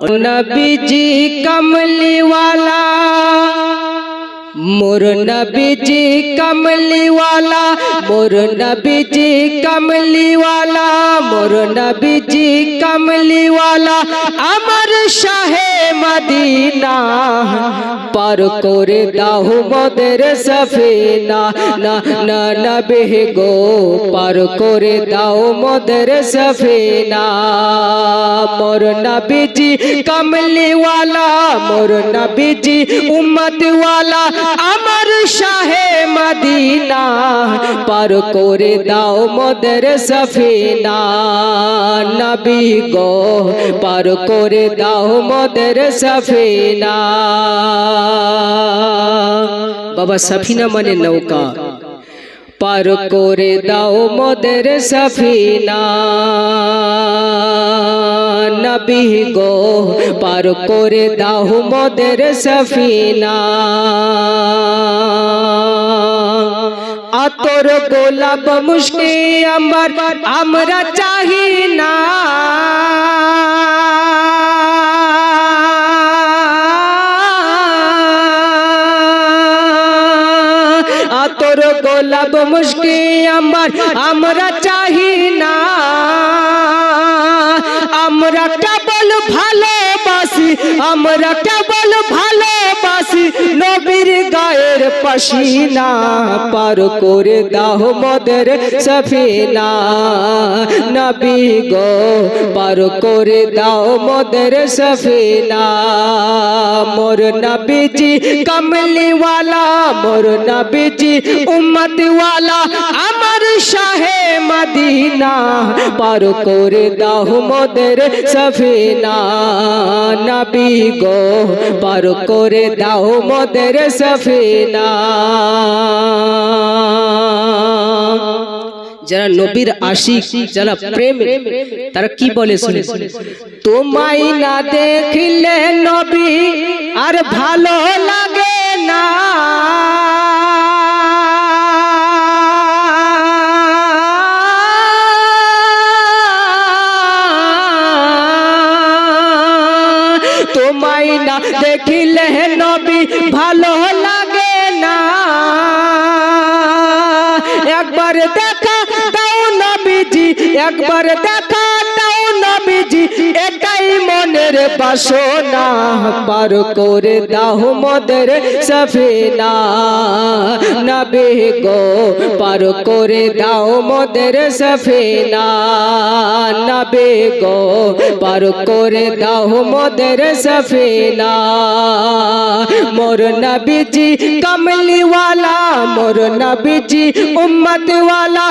নবীজি কমলিওয়ালা। মোর নবীজি কমলিওয়ালা মোর নবীজি কমলিওয়ালা মোর নবীজি কমলিওয়ালা আমার শাহে মদিনা পার করে দাও মদের সফিনা না না নবে গো পার করে দাও মদের সফিনা মোর নবীজি কমলিওয়ালা মোর নবীজি উম্মত ওয়ালা আমার শাহে মদিনা পার করে দাও মদের সফিনা। নবী গো, পার করে দাও মদের সফিনা। বাবা সফিনা মানে নৌকা। পার করে দাও মদের সফিনা। নবী গো, পার করে দাও মদের সফিনা। আতর গোলাপ মুশকি আমার, আমরা চাহি না। আতর গোলাপ মুশকি আমার, আমরা চাহি না। ভালোবাসি, আমরা কেবল ভালোবাসি, নবীর গায়ের পশিনা পার করে দাও মদের সফিনা। নবী গো, পার করে দাও মদের সফিনা। মোর নবীজি কমলিওয়ালা, মোর নবীজি উম্মতওয়ালা, আমার শাহে মদিনা, পার করে দাও মদের সফিনা। নবী গো, পার করে দাও মদের সফিনা। যারা নবীর আশিক, যারা প্রেম, তারা কি বলে শুনে তোমায় না দেখলে নবী আর ভালো লাগে দেখিলে নবী ভালো লাগে না। একবার দেখা তাও নবীজি একবার দেখা বাসনা পার করে দাও মদের সফিনা। নবী গো পার করে দাও মদের সফিনা। নবী গো পার করে দাও মদের সফিনা। মোর নবীজি কমলিওয়ালা মোর নবীজি, উম্মতওয়ালা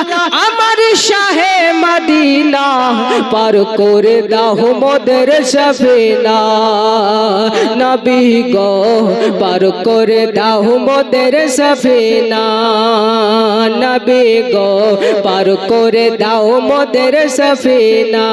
আমার শাহে মদিনা, পার করে দাও মোদের সফিনা। নবী গো, পার করে দাও মোদের সফিনা। নবী গো, পার করে দাও মোদের সফিনা।